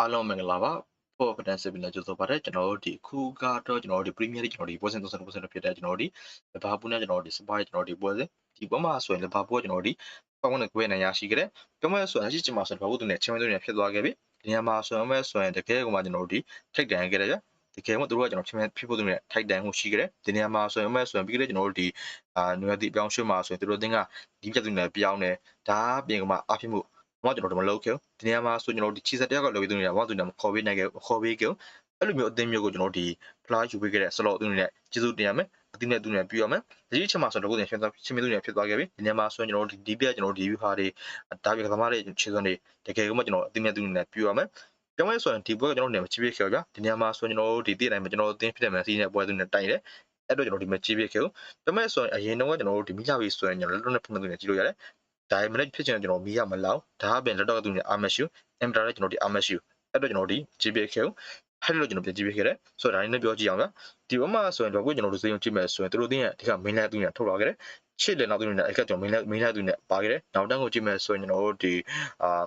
အားလုံးမင်္ဂလာပါဖို့ကတန်စစ်ပြီးလည်းကြိုဆိုပါရစေကျွန်တော်တို့ဒီခုကတော့ကျွန်တော်တို့ဒီ Premier League ကျွန်တော်တို့ဒီပွဲစဉ်30%ဖြစ်တဲ့ကျွန်တော်တို့ဒီလီဗာပူးနဲ့ကျွန်တော်တို့ဒီစပါးကျွန်တော်တို့ဒီပွဲစဉ်ဒီပွဲမှာဆိုရင်လီဗာပူးကကျွန်တော်တို့ဒီပေါင်းနဲ့ကွဲနိုင်ရရှိခဲ့တယ်ပြောမယ်ဆိုရင်အရှိချင်မှာဆိုရင်လီဗာပူးသူနဲ့ချန်ပီယံတွေဖြစ်သွားခဲ့ပြီဒီနေရာမှာဆိုရင်မဲ့ဆိုရင်တကယ်ကမှကျွန်တော်တို့ဒီထိတ်တန်ခဲ့တယ်ကြတကယ်မှတို့ကကျွန်တော်ချန်ပီယံဖြစ်ဖို့သူနဲ့ထိုက်တန်မှုရှိခဲ့တယ်ဒီနေရာမှာဆိုရင်မဲ့ဆိုရင်ပြီးခဲ့တဲ့ကျွန်တော်တို့ဒီအာနွေသည့်အပြောင်းရွှေ့မှာဆိုရင်တို့တင်ကဒီပြတ်သူနဲ့ပြောင်းတယ်ဒါပြင်ကမှအဖြစ်မှု ဘာကျွန်တော်တို့မလုပ်ခဲ့ဘူးဒီနေရာမှာဆိုကျွန်တော်တို့ဒီချီဆက်တယောက်ကလောပြီးသူနေတာဘာသူနေမှာခေါ်ပေးနိုင်ခဲ့ခေါ်ပေးခဲ့အဲ့လိုမျိုးအသင်းမျိုးကိုကျွန်တော်တို့ဒီ flash ယူပေးခဲ့တဲ့ဆလော့သူနေနဲ့ကျေးဇူးတင်ရမယ်အသင်းနဲ့သူနဲ့ပြရမယ်ဒီအချက်မှာဆိုတော့ကိုယ်တင်ရှင်းသွားရှင်းပြသူနဲ့ဖြစ်သွားခဲ့ပြီဒီနေရာမှာဆိုရင်ကျွန်တော်တို့ဒီပြကျွန်တော်တို့ဒီ view ဟာတွေဒါပြကသမားတွေခြေစွမ်းတွေတကယ်ကမှကျွန်တော်အသင်းနဲ့သူနဲ့ပြရမယ်ပြောင်းလဲဆိုရင်ဒီပွဲကကျွန်တော်တို့နေမချပြခဲ့ဗျာဒီနေရာမှာဆိုရင်ကျွန်တော်တို့ဒီတည့်တိုင်းမှာကျွန်တော်တို့အသင်းဖြစ်တဲ့မန်စီးနဲ့ပွဲသူနဲ့တိုင်တယ်အဲ့တော့ကျွန်တော်ဒီမှာကြည့်ပြခဲ့ပြောမယ်ဆိုရင်အရင်တော့ကျွန်တော်တို့ဒီမိကြပြီဆိုရင်ကျွန်တော်လက်တော့နဲ့ဖုန်းနဲ့သူနဲ့ကြည့်လို့ရတယ် ဒါပေမဲ့ဖြစ်ချင်ကျွန်တော်မီးရမလောက်ဒါအပြင်လက်တော့ကသူနဲ့အာမရှူအင်တာနဲ့ကျွန်တော်ဒီအာမရှူအဲ့တော့ကျွန်တော်ဒီ GPK ကိုအဲ့လိုကျွန်တော်ပြန်ကြည့်ပြခဲ့တယ်ဆိုတော့ဒါနဲ့ပြောကြည့်အောင်ဗျာဒီဘက်မှာဆိုရင်တော့ကိုကျွန်တော်တို့စေုံကြည့်မယ်ဆိုရင်တို့တင်းရဲ့ဒီက main line သူနဲ့ထုတ်လာခဲ့တယ်ချစ်လေနောက်သူနဲ့အဲ့ကကျွန်တော် main line main line သူနဲ့ပါခဲ့တယ်နောက်တန်းကိုကြည့်မယ်ဆိုရင်ကျွန်တော်တို့ဒီအာ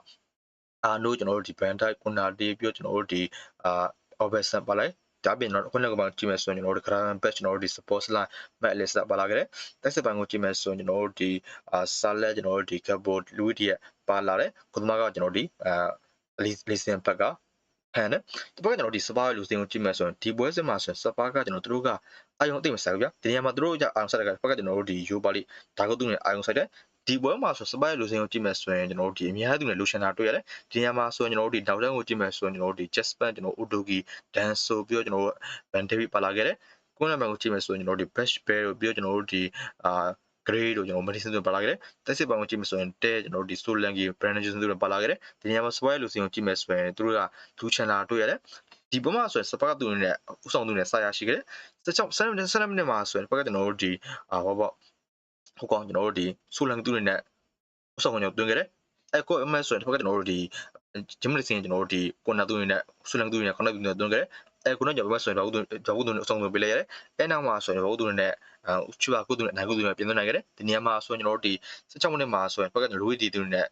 အာနိုကျွန်တော်တို့ဒီ brand type ခုနဒီပြောကျွန်တော်တို့ဒီအာ overson ပါလိုက် ဒါပြင်တော့ခုနကမှကြည့်မယ်ဆိုရင်ကျွန်တော်တို့ grand patch ကျွန်တော်တို့ဒီ support line mat list ပါလာခဲ့တယ်တက်စစ်ပိုင်းကိုကြည့်မယ်ဆိုရင်ကျွန်တော်တို့ဒီအာ salad ကျွန်တော်တို့ဒီ cupboard louis ရဲ့ပါလာတယ်ခုနကကျွန်တော်ဒီအာ listen pack ကဖန်တယ်ဒီဘက်ကကျွန်တော်ဒီစပါးလူစင်းကိုကြည့်မယ်ဆိုရင်ဒီပွဲစစ်မှာဆိုရင်စပါးကကျွန်တော်တို့ကအာယုံအသိမဆိုင်ဘူးဗျာဒီနေရာမှာတို့ကအာယုံဆိုင်တဲ့ကဘက်ကကျွန်တော်တို့ဒီယူပါလိဒါကသူ့နဲ့အာယုံဆိုင်တဲ့ ဒီပွဲမှာဆိုစပိုက်လူစင်းကိုကြည့်မယ်ဆိုရင်ကျွန်တော်တို့ဒီအများသူနဲ့လူရှင်တာတွေ့ရတယ်ဒီနေရာမှာဆိုရင်ကျွန်တော်တို့ဒီဒေါက်တန်းကိုကြည့်မယ်ဆိုရင်ကျွန်တော်တို့ဒီ Jasper ကျွန်တော် Udogi Dan ဆိုပြီးတော့ကျွန်တော်တို့ Van David ပါလာခဲ့တယ်ကိုယ်နံပါတ်ကိုကြည့်မယ်ဆိုရင်ကျွန်တော်တို့ဒီ Bash Bear ကိုပြီးတော့ကျွန်တော်တို့ဒီအာ grade တို့ကျွန်တော် medicine တို့ပါလာခဲ့တယ်တက်စစ်ပောင်ကိုကြည့်မယ်ဆိုရင်တဲကျွန်တော်တို့ဒီ Solange brand name တို့ပါလာခဲ့တယ်ဒီနေရာမှာ swipe လူစင်းကိုကြည့်မယ်ဆိုရင်တို့ကလူချန်လာတွေ့ရတယ်ဒီဘက်မှာဆိုရင်စပါကတူနဲ့ဥဆောင်တူနဲ့စာရရှိခဲ့တယ်16 7 7မိနစ်မှာဆိုရင်ဘက်ကကျွန်တော်တို့ဒီအာဟောပေါ့ ဟိုကောင်ကျွန်တော်တို့ဒီဆိုလန်တူနဲ့ဥဆောင်ကျွန်တော်တွင်ခဲ့တယ်အဲ့ကိုအမဆိုရင်ဘက်ကကျွန်တော်တို့ဒီဂျမလီစင်ကျွန်တော်တို့ဒီကိုနာတူနဲ့ဆိုလန်တူနဲ့ခေါင်းတူနဲ့တွင်ခဲ့တယ်အဲ့ကိုတော့ကျွန်တော်ဘက်ဆိုရင်ဘာလို့ဘာလို့အဆောင်တူပေးလိုက်ရတယ်အဲ့နောက်မှာဆိုရင်ဘာလို့တူနဲ့အဲချူပါကုတူနဲ့နိုင်ကုတူနဲ့ပြင်သွင်းနိုင်ခဲ့တယ်ဒီနေရာမှာဆိုရင်ကျွန်တော်တို့ဒီ16မိနစ်မှာဆိုရင်ဘက်ကကျွန်တော်တို့ဒီတူနဲ့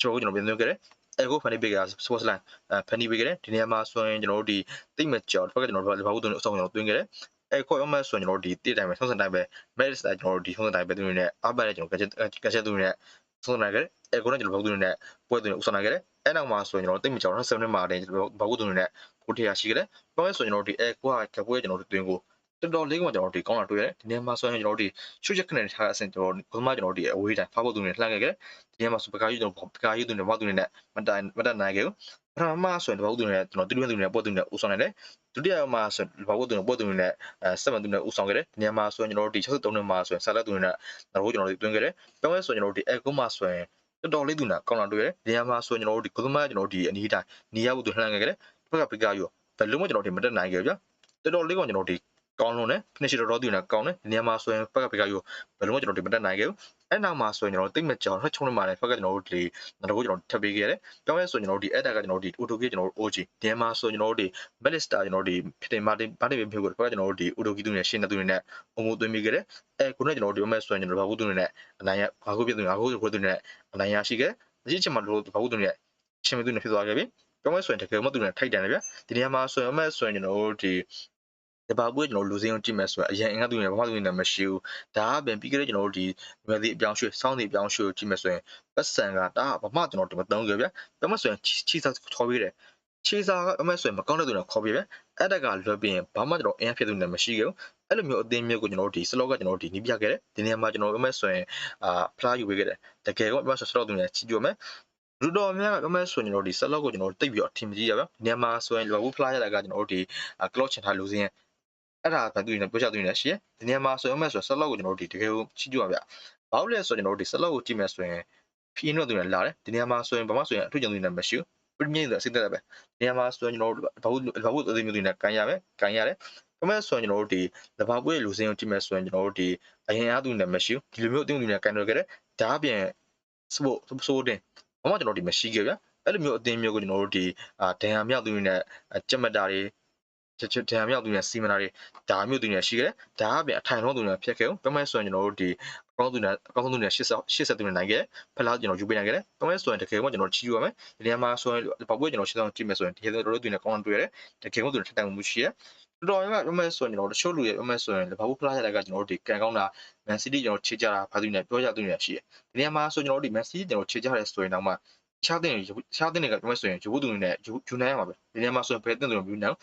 ကျွန်တော်တို့ကျွန်တော်ပြင်သွင်းခဲ့တယ်အဲကိုဖန်နီပေးကြ sports line အဲဖန်နီပေးကြတယ်ဒီနေရာမှာဆိုရင်ကျွန်တော်တို့ဒီတိတ်မကြော်တစ်ဖက်ကကျွန်တော်တို့ဘာလို့တူနဲ့အဆောင်ကျွန်တော်တွင်းခဲ့တယ် အဲခေါ်ရမယ်ဆိုရင်ကျွန်တော်တို့ဒီတိတိုင်းပဲဆုံးစံတိုင်းပဲ merit ကျွန်တော်တို့ဒီဆုံးစံတိုင်းပဲတူနဲ့အဘနဲ့ကျွန်တော်ကချက်ကချက်တူနဲ့ဆုံးနိုင်ခဲ့တယ်အဲကိုနဲ့ကျွန်တော်ဘာလို့တူနဲ့ပွဲတူနဲ့ဥဆောင်နိုင်ခဲ့တယ်အဲနောက်မှာဆိုရင်ကျွန်တော်တိတ်မကြော်7မိနစ်မှာတည်းကျွန်တော်ဘာလို့တူနဲ့ကိုထရရှိခဲ့တယ်ပြောရဲဆိုရင်ကျွန်တော်တို့ဒီအဲကိုကကပွဲကျွန်တော်တို့တွင်းကိုတော်တော်လေးကကျွန်တော်တို့ဒီကောင်းတာတွေ့ရတယ်ဒီနေ့မှာဆိုရင်ကျွန်တော်တို့ဒီရှုချက်ခနဲ့ထားအဆင့်ကျွန်တော်ဘုမကျွန်တော်တို့ဒီအဝေးတိုင်းဖားဖို့သူနဲ့လှမ်းခဲ့တယ်ဒီနေ့မှာဆိုပကားယူကျွန်တော်ပကားယူသူနဲ့ဘောက်သူနဲ့မတိုင်မတတ်နိုင်ခဲ့ဘူး ပထမဆိုရင်ဘောက်သူနဲ့ကျွန်တော်တူတူသူနဲ့ပို့သူနဲ့ဦးဆောင်နိုင်တယ်ဒုတိယမှာဆိုရင်ဘောက်သူနဲ့ပို့သူနဲ့အဲဆက်မသူနဲ့ဦးဆောင်ခဲ့တယ်ဒီနေ့မှာဆိုရင်ကျွန်တော်တို့ဒီ63နှစ်မှာဆိုရင်ဆာလက်သူနဲ့တော့ကျွန်တော်တို့တွင်းခဲ့တယ်ပြောင်းလဲဆိုရင်ကျွန်တော်တို့ဒီအဲကုမှာဆိုရင်တော်တော်လေးသူနဲ့ကောင်းတာတွေ့ရတယ်ဒီနေ့မှာဆိုရင်ကျွန်တော်တို့ဒီကုသမကျွန်တော်တို့ဒီအနီးတိုင်းနီးရဖို့သူလှမ်းခဲ့တယ်ဘက်ကပကားယူဘယ်လုံးမကျွန်တော်တို့မတက်နိုင်ခဲ့ဗျာတော်တော်လေးကကျွန်တော်တို့ဒီကောင်းလုံးနဲ့ finish တော်တော်တူနေကောင်းတယ်ဒီနေရာမှာဆိုရင်ဖက်ကပကယူဘယ်လုံးကျွန်တော်ဒီမတက်နိုင်ခဲ့ဘူး အဲ့နောက်မှာဆိုရင်ကျွန်တော်တိတ်မကြောင်ထွက်ချုံနေမှာလည်းဖက်ကကျွန်တော်တို့ဒီတော့ကျွန်တော်ထပ်ပေးခဲ့ရတယ်ပြောင်းလဲဆိုရင်ကျွန်တော်ဒီ edit ကကျွန်တော်ဒီ auto key ကျွန်တော် OG ဒီမှာဆိုရင်ကျွန်တော်ဒီ balista ကျွန်တော်ဒီဖြစ်တယ်မာတင်မာတင်ဖြစ်ကိုဖက်ကကျွန်တော်ဒီ auto key သူနဲ့ရှင်းတဲ့သူနဲ့အုံမှုသွင်းပေးခဲ့တယ်အဲခုနကကျွန်တော်ဒီမဲ့ဆိုရင်ကျွန်တော်ဘာကူသူနဲ့အနိုင်ရဘာကူပြသူဘာကူကိုသူနဲ့အနိုင်ရရှိခဲ့အကြီးချင်းမှာတို့ဘာကူသူနဲ့ရှင်းမသူနဲ့ဖြစ်သွားခဲ့ပြီပြောင်းလဲဆိုရင်တကယ်မှသူနဲ့ထိုက်တယ်လေဗျဒီနေရာမှာဆိုရင်မဲ့ဆိုရင်ကျွန်တော်တို့ဒီ ဒီဘာဘူးကျွန်တော်လူစင်းကိုကြည့်မယ်ဆိုတော့အရင်အင်္ဂါသူတွေဘာမှသူတွေမရှိဘူးဒါကပင်ပြီးကြတဲ့ကျွန်တော်တို့ဒီမြဲသည့်အပြောင်းရွှေ့စောင်းသည့်အပြောင်းရွှေ့ကိုကြည့်မယ်ဆိုရင်ပတ်စံကဒါဘာမှကျွန်တော်ဒီမသုံးကြဗျပြောမှဆိုရင်ချီစာခေါ်ပြီးတယ်ချီစာကအမဲဆိုရင်မကောင်းတဲ့သူတွေခေါ်ပြီးဗျအဲ့တက်ကလွတ်ပြီးရင်ဘာမှကျွန်တော်အင်ဖြစ်သူတွေမရှိခဲ့ဘူးအဲ့လိုမျိုးအသင်းမျိုးကိုကျွန်တော်တို့ဒီစလော့ကကျွန်တော်တို့ဒီနီးပြခဲ့တယ်ဒီနေရာမှာကျွန်တော်အမဲဆိုရင်အာဖလားယူပေးခဲ့တယ်တကယ်ကောအမဲဆိုစလော့သူတွေချီကြွမယ်လူတော်များအမဲဆိုရင်ကျွန်တော်ဒီဆက်လောက်ကိုကျွန်တော်တိတ်ပြီးတော့အထင်မကြီးရဗျ။မြန်မာဆိုရင်လော်ဘူးဖလားရတာကကျွန်တော်တို့ဒီကလော့ချင်ထားလူစင်းရဲ့ အဲ့ဒါဘာသူနေပြောချသူနေရှိရဒီနေရာမှာဆိုရင်အမဲဆိုဆက်လောက်ကိုကျွန်တော်တို့ဒီတကယ်ကိုချီးကြွပါဗျ။ဘာလို့လဲဆိုရင်ကျွန်တော်တို့ဒီဆက်လောက်ကိုကြည့်မယ်ဆိုရင်ဖီနတော့သူနေလာတယ်ဒီနေရာမှာဆိုရင်ဘာမှဆိုရင်အထွေကြုံသူနေမရှိဘူးပရီးမီးယားအစစ်တက်ပဲနေရာမှာဆိုရင်ကျွန်တော်တို့ဘာလို့ဘာလို့အသေးမျိုးသူနေကန်ရမယ်ကန်ရတယ်အမဲဆိုရင်ကျွန်တော်တို့ဒီလဘာပွေးလူစင်းကိုကြည့်မယ်ဆိုရင်ကျွန်တော်တို့ဒီအရင်အားသူနေမရှိဘူးဒီလိုမျိုးအသိမျိုးသူနေကန်ရခဲ့တယ်ဒါအပြင်စပို့ဆိုးတင်ဘာမှကျွန်တော်ဒီမရှိခဲ့ဗျအဲ့လိုမျိုးအသင်းမျိုးကိုကျွန်တော်တို့ဒီအာဒန်ယာမြောက်သူတွေနဲ့ကြက်မတာတွေ ချက်ချက်တံမြောက်သူတွေစီမနာတွေဒါမျိုးသူတွေရှိခဲ့တယ်ဒါအပြင်အထိုင်လုံးသူတွေဖြစ်ခဲ့အောင်ပြောမယ်ဆိုရင်ကျွန်တော်တို့ဒီအကောင့်သူတွေအကောင့်သူတွေ80 80သူတွေနိုင်ခဲ့ဖလားကျွန်တော်ယူပေးနိုင်ခဲ့တယ်ပြောမယ်ဆိုရင်တကယ်ကကျွန်တော်ချီယူရမယ်ဒီနေရာမှာဆိုရင်ဘာပွဲကျွန်တော်ရှင်းအောင်ကြည့်မယ်ဆိုရင်ဒီတို့တို့တွေနဲ့ကောင်းတွေ့ရတယ်တကယ်ကသူတွေထက်တန်မှုရှိတယ်တော်တော်များများပြောမယ်ဆိုရင်ကျွန်တော်တို့တချို့လူရဲ့ပြောမယ်ဆိုရင်ဘာဘူးဖလားရတဲ့ကကျွန်တော်တို့ဒီကန်ကောင်းတာ Man City ကျွန်တော်ခြေကြတာဘာသူနဲ့ပြောကြသူတွေရှိတယ်ဒီနေရာမှာဆိုကျွန်တော်တို့ဒီ Man City ကျွန်တော်ခြေကြတယ်ဆိုရင်တော့မှရှားတဲ့ရှားတဲ့ကပြောမယ်ဆိုရင်ယူဖို့သူတွေနဲ့ယူနိုင်ရမှာပဲဒီနေရာမှာဆိုရင်ဘယ်တဲ့သူတွေယူနိုင်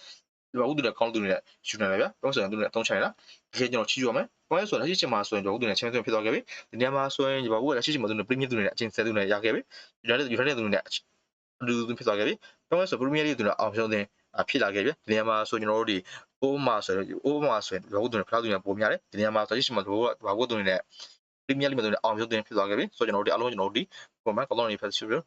ဒီဘာဘူးသူတွေကောင်းသူတွေနဲ့ယူနိုင်တယ်ဗျာပြောဆိုရင်သူတွေအသုံးချင်လားတကယ်ကျွန်တော်ချီယူရမယ်ဘာလဲဆိုတော့လက်ရှိချိန်မှာဆိုရင်ကျွန်တော်တို့တွေနဲ့ချန်ပီယံဖြစ်သွားခဲ့ပြီဒီနေရာမှာဆိုရင်ဒီဘာဘူးကလက်ရှိချိန်မှာသူတွေပရီးမီးယားသူတွေနဲ့အချင်းဆယ်သူတွေနဲ့ရခဲ့ပြီယူနိုက်တက်ယူနိုက်တက်သူတွေနဲ့လူသူဖြစ်သွားခဲ့ပြီပြောမယ်ဆိုပရီးမီးယားလိသူတွေအောင်ရှုံးတဲ့ဖြစ်လာခဲ့ပြီဒီနေရာမှာဆိုကျွန်တော်တို့ဒီအိုးမှာဆိုရင်အိုးမှာဆိုရင်ဘာဘူးသူတွေဖလားသူတွေပုံများတယ်ဒီနေရာမှာဆိုလက်ရှိချိန်မှာတို့ကဘာဘူးသူတွေနဲ့ပရီးမီးယားလိမှာသူတွေအောင်ရှုံးတဲ့ဖြစ်သွားခဲ့ပြီဆိုတော့ကျွန်တော်တို့ဒီအလုံးကျွန်တော်တို့ဒီပုံမှန်ကောင်းလုံးတွေဖက်စီရယ်